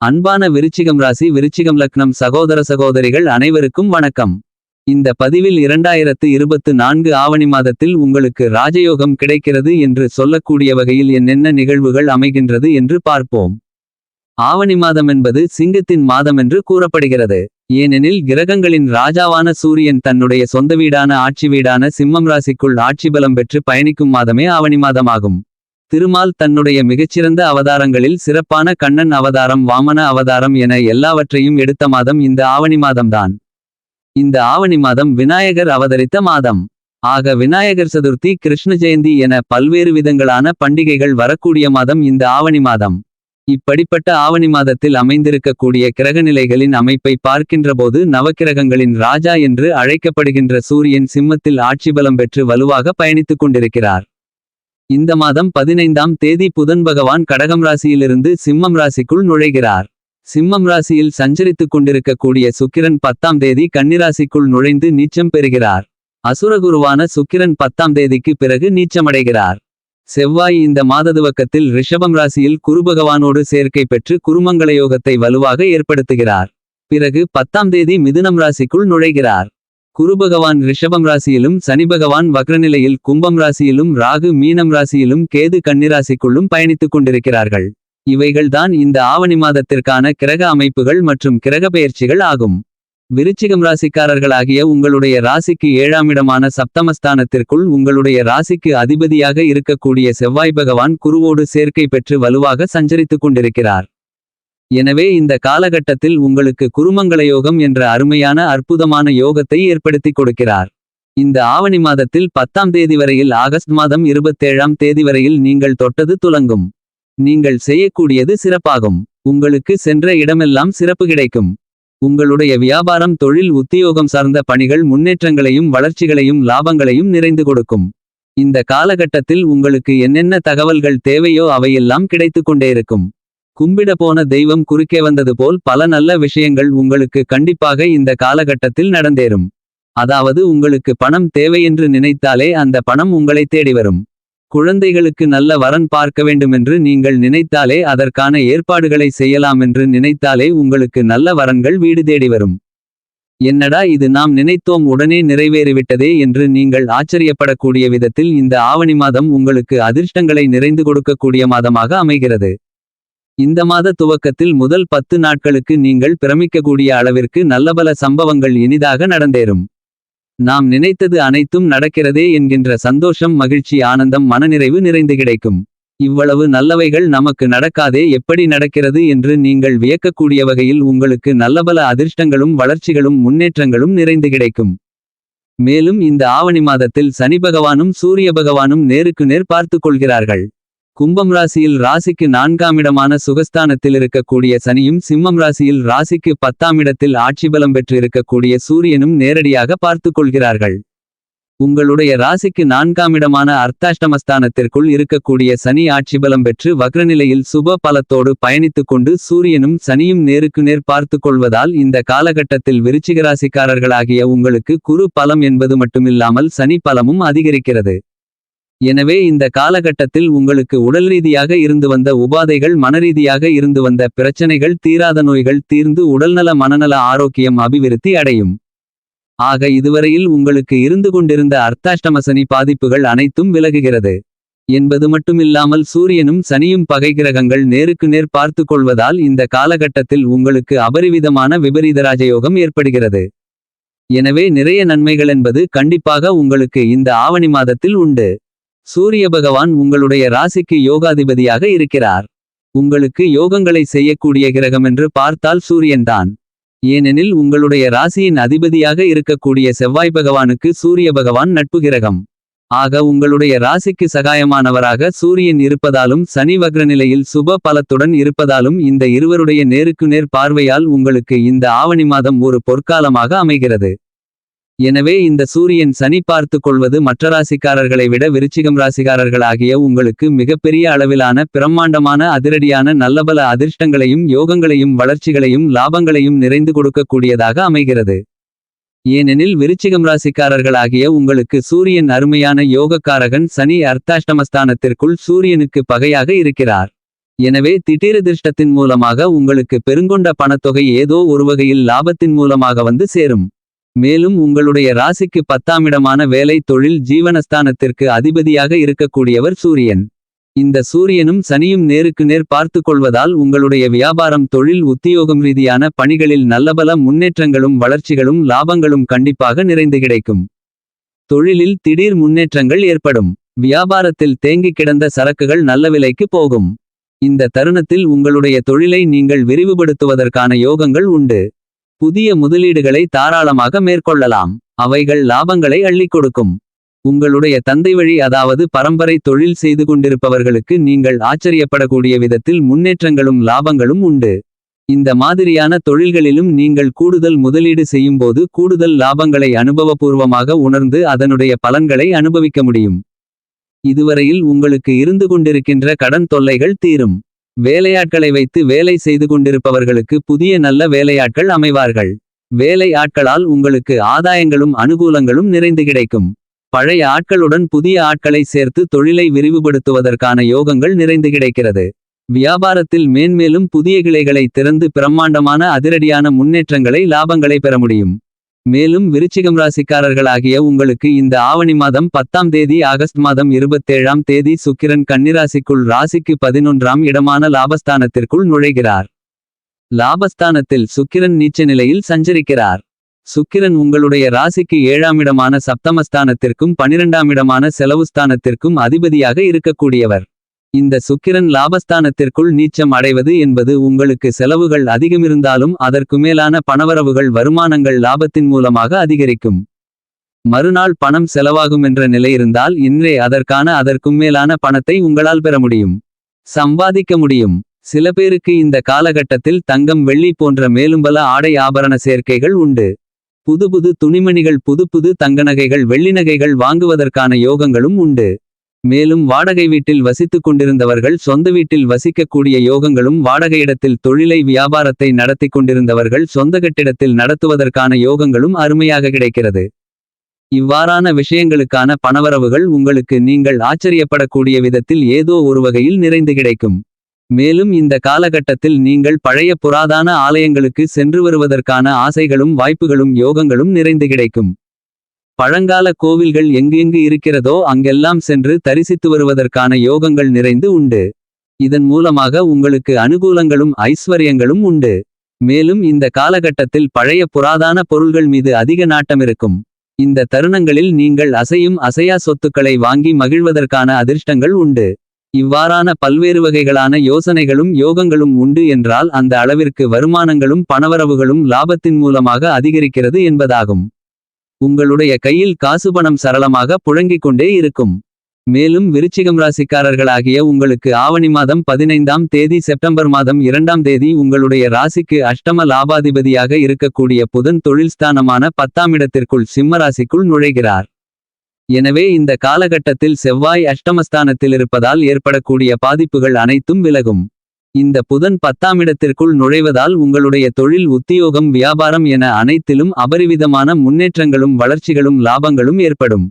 அன்பான விருச்சிகம் ராசி விருச்சிகம் லக்னம் சகோதர சகோதரிகள் அனைவருக்கும் வணக்கம். இந்த பதிவில் இரண்டாயிரத்து இருபத்து நான்கு ஆவணி மாதத்தில் உங்களுக்கு ராஜயோகம் கிடைக்கிறது என்று சொல்லக்கூடிய வகையில் என்னென்ன நிகழ்வுகள் அமைகின்றது என்று பார்ப்போம். ஆவணி மாதம் என்பது சிங்கத்தின் மாதம் என்று கூறப்படுகிறது. ஏனெனில் கிரகங்களின் ராஜாவான சூரியன் தன்னுடைய சொந்த வீடான ஆட்சி வீடான சிம்மம் ராசிக்குள் ஆட்சி பலம் பெற்று பயணிக்கும் மாதமே ஆவணி மாதமாகும். திருமால் தன்னுடைய மிகச்சிறந்த அவதாரங்களில் சிறப்பான கண்ணன் அவதாரம் வாமன அவதாரம் என எல்லாவற்றையும் எடுத்த மாதம் இந்த ஆவணி மாதம்தான். இந்த ஆவணி மாதம் விநாயகர் அவதரித்த மாதம். ஆக விநாயகர் சதுர்த்தி கிருஷ்ண ஜெயந்தி என பல்வேறு விதங்களான பண்டிகைகள் வரக்கூடிய மாதம் இந்த ஆவணி மாதம். இப்படிப்பட்ட ஆவணி மாதத்தில் அமைந்திருக்கக்கூடிய கிரகநிலைகளின் அமைப்பை பார்க்கின்றபோது நவக்கிரகங்களின் ராஜா என்று அழைக்கப்படுகின்ற சூரியன் சிம்மத்தில் ஆட்சி பலம் பெற்று வலுவாக பயணித்துக் கொண்டிருக்கிறார். இந்த மாதம் பதினைந்தாம் தேதி புதன் பகவான் கடகம் ராசியிலிருந்து சிம்மம் ராசிக்குள் நுழைகிறார். சிம்மம் ராசியில் சஞ்சரித்துக் கொண்டிருக்கக்கூடிய சுக்கிரன் பத்தாம் தேதி கன்னிராசிக்குள் நுழைந்து நீச்சம் பெறுகிறார். அசுரகுருவான சுக்கிரன் பத்தாம் தேதிக்கு பிறகு நீச்சமடைகிறார். செவ்வாய் இந்த மாததுவக்கத்தில் ரிஷபம் ராசியில் குருபகவானோடு சேர்க்கை பெற்று குருமங்கள யோகத்தை வலுவாக ஏற்படுத்துகிறார். பிறகு பத்தாம் தேதி மிதுனம் ராசிக்குள் நுழைகிறார். குருபகவான் ரிஷபம் ராசியிலும் சனி பகவான் வக்ரநிலையில் கும்பம் ராசியிலும் ராகு மீனம் ராசியிலும் கேது கன்னிராசிக்குள்ளும் பயணித்துக் கொண்டிருக்கிறார்கள். இவைகள்தான் இந்த ஆவணி மாதத்திற்கான கிரக அமைப்புகள் மற்றும் கிரக பெயர்ச்சிகள் ஆகும். விருச்சிகம் ராசிக்காரர்களாகிய உங்களுடைய ராசிக்கு ஏழாம் இடமான சப்தமஸ்தானத்திற்குள் உங்களுடைய ராசிக்கு அதிபதியாக இருக்கக்கூடிய செவ்வாய் பகவான் குருவோடு சேர்க்கை பெற்று வலுவாக சஞ்சரித்துக் கொண்டிருக்கிறார். எனவே இந்த காலகட்டத்தில் உங்களுக்கு குருமங்கள யோகம் என்ற அருமையான அற்புதமான யோகத்தை ஏற்படுத்திக் கொடுக்கிறார். இந்த ஆவணி மாதத்தில் பத்தாம் தேதி வரையில் ஆகஸ்ட் மாதம் இருபத்தேழாம் தேதி வரையில் நீங்கள் தொட்டது துலங்கும். நீங்கள் செய்யக்கூடியது சிறப்பாகும். உங்களுக்கு சென்ற இடமெல்லாம் சிறப்பு கிடைக்கும். உங்களுடைய வியாபாரம் தொழில் உத்தியோகம் சார்ந்த பணிகள் முன்னேற்றங்களையும் வளர்ச்சிகளையும் லாபங்களையும் நிறைந்து கொடுக்கும். இந்த காலகட்டத்தில் உங்களுக்கு என்னென்ன தகவல்கள் தேவையோ அவையெல்லாம் கிடைத்துக் கொண்டே இருக்கும். கும்பிட போன தெய்வம் குறுக்கே வந்தது போல் பல நல்ல விஷயங்கள் உங்களுக்கு கண்டிப்பாக இந்த காலகட்டத்தில் நடந்தேறும். அதாவது உங்களுக்கு பணம் தேவையென்று நினைத்தாலே அந்த பணம் உங்களை தேடி வரும். குழந்தைகளுக்கு நல்ல வரன் பார்க்க வேண்டுமென்று நீங்கள் நினைத்தாலே அதற்கான ஏற்பாடுகளை செய்யலாமென்று நினைத்தாலே உங்களுக்கு நல்ல வரன்கள் வீடு தேடி வரும். என்னடா இது நாம் நினைத்தோம் உடனே நிறைவேறிவிட்டதே என்று நீங்கள் ஆச்சரியப்படக்கூடிய விதத்தில் இந்த ஆவணி மாதம் உங்களுக்கு அதிர்ஷ்டங்களை நிறைந்து கொடுக்கக்கூடிய மாதமாக அமைகிறது. இந்த மாத துவக்கத்தில் முதல் பத்து நாட்களுக்கு நீங்கள் பிரமிக்கக்கூடிய அளவிற்கு நல்லபல சம்பவங்கள் இனிதாக நடந்தேறும். நாம் நினைத்தது அனைத்தும் நடக்கிறதே என்கின்ற சந்தோஷம் மகிழ்ச்சி ஆனந்தம் மனநிறைவு நிறைந்து கிடைக்கும். இவ்வளவு நல்லவைகள் நமக்கு நடக்காதே எப்படி நடக்கிறது என்று நீங்கள் வியக்கக்கூடிய வகையில் உங்களுக்கு நல்லபல அதிர்ஷ்டங்களும் வளர்ச்சிகளும் முன்னேற்றங்களும் நிறைந்து கிடைக்கும். மேலும் இந்த ஆவணி மாதத்தில் சனி பகவானும் சூரிய பகவானும் நேருக்கு நேர் பார்த்துக் கொள்கிறார்கள். கும்பம் ராசியில் ராசிக்கு நான்காம் இடமான சுகஸ்தானத்தில் இருக்கக்கூடிய சனியும் சிம்மம் ராசியில் ராசிக்கு பத்தாம் இடத்தில் ஆட்சி பலம் பெற்று இருக்கக்கூடிய சூரியனும் நேரடியாக பார்த்துக் கொள்கிறார்கள் உங்களுடைய ராசிக்கு நான்காம் இடமான அர்த்தாஷ்டமஸ்தானத்திற்குள் இருக்கக்கூடிய சனி ஆட்சி பலம் பெற்று வக்ரநிலையில் சுப பலத்தோடு பயணித்துக் கொண்டு சூரியனும் சனியும் நேருக்கு நேர் பார்த்துக் கொள்வதால் இந்த காலகட்டத்தில் விருச்சிக ராசிக்காரர்களாகிய உங்களுக்கு குரு பலம் என்பது மட்டுமில்லாமல் சனி பலமும் அதிகரிக்கிறது. எனவே இந்த காலகட்டத்தில் உங்களுக்கு உடல் ரீதியாக இருந்து வந்த உபாதைகள் மனரீதியாக இருந்து வந்த பிரச்சனைகள் தீராத நோய்கள் தீர்ந்து உடல்நல மனநல ஆரோக்கியம் அபிவிருத்தி அடையும். ஆக இதுவரையில் உங்களுக்கு இருந்து கொண்டிருந்த அர்த்தாஷ்டமசனி பாதிப்புகள் அனைத்தும் விலகுகிறது. என்பது மட்டுமில்லாமல் சூரியனும் சனியும் பகை கிரகங்கள் நேருக்கு நேர் பார்த்து கொள்வதால் இந்த காலகட்டத்தில் உங்களுக்கு அபரிவிதமான விபரீத ராஜயோகம் ஏற்படுகிறது. எனவே நிறைய நன்மைகள் என்பது கண்டிப்பாக உங்களுக்கு இந்த ஆவணி மாதத்தில் உண்டு. சூரிய பகவான் உங்களுடைய ராசிக்கு யோகாதிபதியாக இருக்கிறார். உங்களுக்கு யோகங்களை செய்யக்கூடிய கிரகமென்று பார்த்தால் சூரியன்தான் ஏனெனில் உங்களுடைய ராசியின் அதிபதியாக இருக்கக்கூடிய செவ்வாய் பகவானுக்கு சூரிய பகவான் நட்பு கிரகம். ஆக உங்களுடைய ராசிக்கு சகாயமானவராக சூரியன் இருப்பதாலும் சனி வக்ரநிலையில் சுப பலத்துடன் இருப்பதாலும் இந்த இருவருடைய நேருக்கு நேர் பார்வையால் உங்களுக்கு இந்த ஆவணி மாதம் ஒரு பொற்காலமாக அமைகிறது. எனவே இந்த சூரியன் சனி பார்த்து கொள்வது மற்ற ராசிக்காரர்களை விட விருச்சிகம் ராசிக்காரர்களாகிய உங்களுக்கு மிகப்பெரிய அளவிலான பிரம்மாண்டமான அதிரடியான நல்லபல அதிர்ஷ்டங்களையும் யோகங்களையும் வளர்ச்சிகளையும் லாபங்களையும் நிறைந்து கொடுக்கக்கூடியதாக அமைகிறது. ஏனெனில் விருச்சிகம் ராசிக்காரர்களாகிய உங்களுக்கு சூரியன் அருமையான யோகக்காரகன் சனி அர்த்தாஷ்டமஸ்தானத்திற்குள் சூரியனுக்கு பகையாக இருக்கிறார். எனவே திடீரதிர்ஷ்டத்தின் மூலமாக உங்களுக்கு பெருங்கொண்ட பணத்தொகை ஏதோ ஒரு வகையில் லாபத்தின் மூலமாக வந்து சேரும். மேலும் உங்களுடைய ராசிக்கு பத்தாமிடமான வேலை தொழில் ஜீவனஸ்தானத்திற்கு அதிபதியாக இருக்கக்கூடியவர் சூரியன். இந்த சூரியனும் சனியும் நேருக்கு நேர் பார்த்து கொள்வதால் உங்களுடைய வியாபாரம் தொழில் உத்தியோகம் ரீதியான பணிகளில் நல்லபல முன்னேற்றங்களும் வளர்ச்சிகளும் லாபங்களும் கண்டிப்பாக நிறைந்து கிடைக்கும். தொழிலில் திடீர் முன்னேற்றங்கள் ஏற்படும். வியாபாரத்தில் தேங்கிக் கிடந்த சரக்குகள் நல்ல விலைக்கு போகும். இந்த தருணத்தில் உங்களுடைய தொழிலை நீங்கள் விரிவுபடுத்துவதற்கான யோகங்கள் உண்டு. புதிய முதலீடுகளை தாராளமாக மேற்கொள்ளலாம். அவைகள் லாபங்களை அள்ளிக் கொடுக்கும். உங்களுடைய தந்தை வழி அதாவது பரம்பரை தொழில் செய்து கொண்டிருப்பவர்களுக்கு நீங்கள் ஆச்சரியப்படக்கூடிய விதத்தில் முன்னேற்றங்களும் லாபங்களும் உண்டு. இந்த மாதிரியான தொழில்களிலும் நீங்கள் கூடுதல் முதலீடு செய்யும்போது கூடுதல் லாபங்களை அனுபவபூர்வமாக உணர்ந்து அதனுடைய பலன்களை அனுபவிக்க முடியும். இதுவரையில் உங்களுக்கு இருந்து கொண்டிருக்கின்ற கடன் தொல்லைகள் தீரும். வேலையாட்களை வைத்து வேலை செய்து கொண்டிருப்பவர்களுக்கு புதிய நல்ல வேலையாட்கள் அமைவார்கள். வேலை ஆட்களால் உங்களுக்கு ஆதாயங்களும் அனுகூலங்களும் நிறைந்து கிடைக்கும். பழைய ஆட்களுடன் புதிய ஆட்களை சேர்த்து தொழிலை விரிவுபடுத்துவதற்கான யோகங்கள் நிறைந்து கிடைக்கிறது. வியாபாரத்தில் மேன்மேலும் புதிய கிளைகளை திறந்து பிரம்மாண்டமான அதிரடியான முன்னேற்றங்களை லாபங்களை பெற முடியும். மேலும் விருச்சிகம் ராசிக்காரர்களாகிய உங்களுக்கு இந்த ஆவணி மாதம் பத்தாம் தேதி ஆகஸ்ட் மாதம் இருபத்தேழாம் தேதி சுக்கிரன் கன்னிராசிக்குள் ராசிக்கு பதினொன்றாம் இடமான லாபஸ்தானத்திற்குள் நுழைகிறார். லாபஸ்தானத்தில் சுக்கிரன் நீச்ச நிலையில் சஞ்சரிக்கிறார். சுக்கிரன் உங்களுடைய ராசிக்கு ஏழாம் இடமான சப்தமஸ்தானத்திற்கும் பனிரெண்டாம் இடமான செலவுஸ்தானத்திற்கும் அதிபதியாக இருக்கக்கூடியவர். இந்த சுக்கிரன் லாபஸ்தானத்திற்குள் நீச்சம் அடைவது என்பது உங்களுக்கு செலவுகள் அதிகமிருந்தாலும் அதற்கு மேலான பணவரவுகள் வருமானங்கள் லாபத்தின் மூலமாக அதிகரிக்கும். மறுநாள் பணம் செலவாகுமென்ற நிலை இருந்தால் இன்றே அதற்கான அதற்கும் மேலான பணத்தை உங்களால் பெற முடியும். சம்பாதிக்க முடியும். சில பேருக்கு இந்த காலகட்டத்தில் தங்கம் வெள்ளி போன்ற மேலும்பல ஆடை ஆபரண சேர்க்கைகள் உண்டு. புது புது துணிமணிகள் புது புது தங்க நகைகள் வெள்ளிநகைகள் வாங்குவதற்கான யோகங்களும் உண்டு. மேலும் வாடகை வீட்டில் வசித்துக் கொண்டிருந்தவர்கள் சொந்த வீட்டில் வசிக்கக்கூடிய யோகங்களும் வாடகையிடத்தில் தொழிலை வியாபாரத்தை நடத்திக் கொண்டிருந்தவர்கள் சொந்த கட்டிடத்தில் நடத்துவதற்கான யோகங்களும் அருமையாக கிடைக்கிறது. இவ்வாறான விஷயங்களுக்கான பணவரவுகள் உங்களுக்கு நீங்கள் ஆச்சரியப்படக்கூடிய விதத்தில் ஏதோ ஒரு வகையில் நிறைந்து கிடைக்கும். மேலும் இந்த காலகட்டத்தில் நீங்கள் பழைய புராதான ஆலயங்களுக்கு சென்று வருவதற்கான ஆசைகளும் வாய்ப்புகளும் யோகங்களும் நிறைந்து கிடைக்கும். பழங்கால கோவில்கள் எங்கெங்கு இருக்கிறதோ அங்கெல்லாம் சென்று தரிசித்து வருவதற்கான யோகங்கள் நிறைந்து உண்டு. இதன் மூலமாக உங்களுக்கு அனுகூலங்களும் ஐஸ்வர்யங்களும் உண்டு. மேலும் இந்த காலகட்டத்தில் பழைய புராதான பொருள்கள் மீது அதிக நாட்டமிருக்கும் இந்த தருணங்களில் நீங்கள் அசையும் அசையா சொத்துக்களை வாங்கி மகிழ்வதற்கான அதிர்ஷ்டங்கள் உண்டு. இவ்வாறான பல்வேறு வகைகளான யோசனைகளும் யோகங்களும் உண்டு என்றால் அந்த அளவிற்கு வருமானங்களும் பணவரவுகளும் லாபத்தின் மூலமாக அதிகரிக்கிறது என்பதாகும். உங்களுடைய கையில் காசு பணம் சரளமாக புழங்கிக் கொண்டே இருக்கும். மேலும் விருச்சிகம் ராசிக்காரர்களாகிய உங்களுக்கு ஆவணி மாதம் பதினைந்தாம் தேதி செப்டம்பர் மாதம் இரண்டாம் தேதி உங்களுடைய ராசிக்கு அஷ்டம லாபாதிபதியாக இருக்கக்கூடிய புதன் தொழில்ஸ்தானமான பத்தாம் இடத்திற்குள் சிம்ம ராசிக்குள் நுழைகிறார். எனவே இந்த காலகட்டத்தில் செவ்வாய் அஷ்டமஸ்தானத்தில் இருப்பதால் ஏற்படக்கூடிய பாதிப்புகள் அனைத்தும் விலகும். இந்த புதன் பத்தாமிடத்திற்குள் நுழைவதால் உங்களுடைய தொழில் உத்தியோகம் வியாபாரம் என அனைத்திலும் அபரிவிதமான முன்னேற்றங்களும் வளர்ச்சிகளும் லாபங்களும் ஏற்படும்.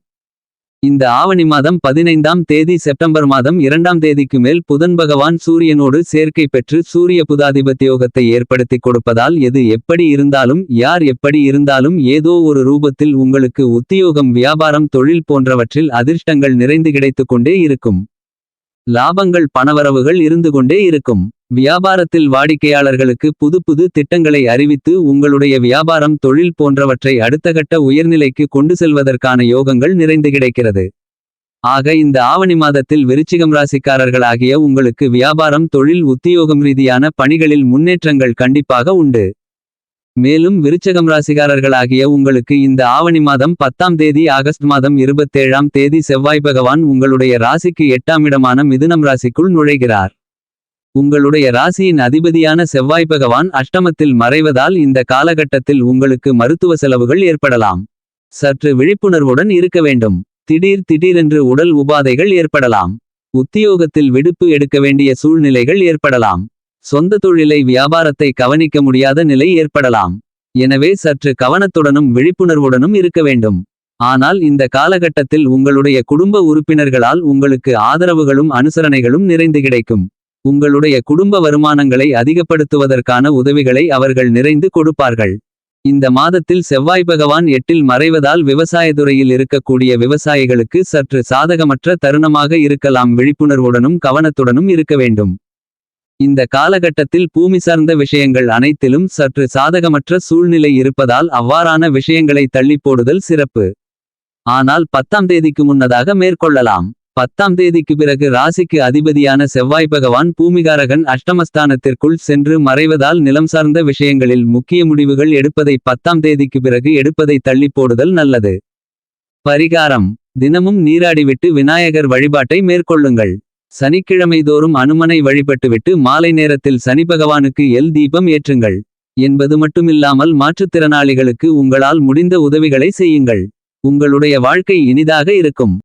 இந்த ஆவணி மாதம் பதினைந்தாம் தேதி செப்டம்பர் மாதம் இரண்டாம் தேதிக்கு மேல் புதன் பகவான் சூரியனோடு சேர்க்கை பெற்று சூரிய புதாதிபத்தியோகத்தை ஏற்படுத்திக் கொடுப்பதால் எது எப்படி இருந்தாலும் யார் எப்படி இருந்தாலும் ஏதோ ஒரு ரூபத்தில் உங்களுக்கு உத்தியோகம் வியாபாரம் தொழில் போன்றவற்றில் அதிர்ஷ்டங்கள் நிறைந்து கிடைத்துக்கொண்டே இருக்கும். லாபங்கள் பணவரவுகள் இருந்து கொண்டே இருக்கும். வியாபாரத்தில் வாடிக்கையாளர்களுக்கு புது புது திட்டங்களை அறிவித்து உங்களுடைய வியாபாரம் தொழில் போன்றவற்றை அடுத்தகட்ட உயர்நிலைக்கு கொண்டு செல்வதற்கான யோகங்கள் நிறைந்து கிடைக்கிறது. ஆக இந்த ஆவணி மாதத்தில் விருச்சிகம் ராசிக்காரர்களாகிய உங்களுக்கு வியாபாரம் தொழில் உத்தியோகம் ரீதியான பணிகளில் முன்னேற்றங்கள் கண்டிப்பாக உண்டு. மேலும் விருச்சகம் ராசிகாரர்களாகிய உங்களுக்கு இந்த ஆவணி மாதம் பத்தாம் தேதி ஆகஸ்ட் மாதம் இருபத்தேழாம் தேதி செவ்வாய் பகவான் உங்களுடைய ராசிக்கு எட்டாம் இடமான மிதுனம் ராசிக்குள் நுழைகிறார். உங்களுடைய ராசியின் அதிபதியான செவ்வாய் பகவான் அஷ்டமத்தில் மறைவதால் இந்த காலகட்டத்தில் உங்களுக்கு மருத்துவ செலவுகள் ஏற்படலாம். சற்று விழிப்புணர்வுடன் இருக்க வேண்டும். திடீர் திடீரென்று உடல் உபாதைகள் ஏற்படலாம். உத்தியோகத்தில் விடுப்பு எடுக்க வேண்டிய சூழ்நிலைகள் ஏற்படலாம். சொந்த தொழிலை வியாபாரத்தை கவனிக்க முடியாத நிலை ஏற்படலாம் எனவே சற்று கவனத்துடனும் விழிப்புணர்வுடனும் இருக்க வேண்டும் ஆனால் இந்த காலகட்டத்தில் உங்களுடைய குடும்ப உறுப்பினர்களால் உங்களுக்கு ஆதரவுகளும் அனுசரணைகளும் நிறைந்து கிடைக்கும் உங்களுடைய குடும்ப வருமானங்களை அதிகப்படுத்துவதற்கான உதவிகளை அவர்கள் நிறைந்து கொடுப்பார்கள். இந்த மாதத்தில் செவ்வாய் பகவான் எட்டில் மறைவதால் விவசாயத்துறையில் இருக்கக்கூடிய விவசாயிகளுக்கு சற்று சாதகமற்ற தருணமாக இருக்கலாம் விழிப்புணர்வுடனும் கவனத்துடனும் இருக்க வேண்டும். இந்த காலகட்டத்தில் பூமி சார்ந்த விஷயங்கள் அனைத்திலும் சற்று சாதகமற்ற சூழ்நிலை இருப்பதால் அவ்வாறான விஷயங்களை தள்ளிப் போடுதல் சிறப்பு. ஆனால் பத்தாம் தேதிக்கு முன்னதாக மேற்கொள்ளலாம். பத்தாம் தேதிக்கு பிறகு ராசிக்கு அதிபதியான செவ்வாய் பகவான் பூமிகாரகன் அஷ்டமஸ்தானத்திற்குள் சென்று மறைவதால் நிலம் சார்ந்த விஷயங்களில் முக்கிய முடிவுகள் எடுப்பதை பத்தாம் தேதிக்கு பிறகு எடுப்பதை தள்ளி போடுதல் நல்லது. பரிகாரம் தினமும் நீராடிவிட்டு விநாயகர் வழிபாட்டை மேற்கொள்ளுங்கள். சனிக்கிழமை தோறும் அனுமனை வழிபட்டுவிட்டு மாலை நேரத்தில் சனி பகவானுக்கு எல் தீபம் ஏற்றுங்கள். என்பது மட்டுமில்லாமல் மாற்றுத்திறனாளிகளுக்கு உங்களால் முடிந்த உதவிகளை செய்யுங்கள். உங்களுடைய வாழ்க்கை இனிதாக இருக்கும்.